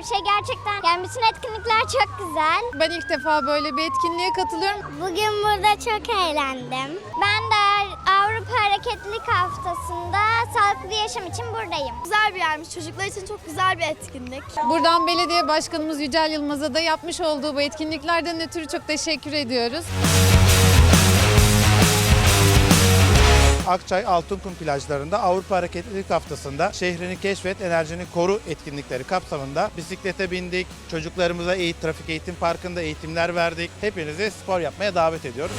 Bütün etkinlikler çok güzel. Ben ilk defa böyle bir etkinliğe katılıyorum. Bugün burada çok eğlendim. Ben de Avrupa Hareketlilik Haftası'nda sağlıklı yaşam için buradayım. Güzel bir yermiş. Çocuklar için çok güzel bir etkinlik. Buradan belediye başkanımız Yücel Yılmaz'a da yapmış olduğu bu etkinliklerden ötürü çok teşekkür ediyoruz. Akçay Altınkum plajlarında Avrupa Hareketlilik Haftası'nda şehrini keşfet, enerjini koru etkinlikleri kapsamında bisiklete bindik, çocuklarımıza eğit, trafik eğitim parkında eğitimler verdik. Hepinizi spor yapmaya davet ediyoruz.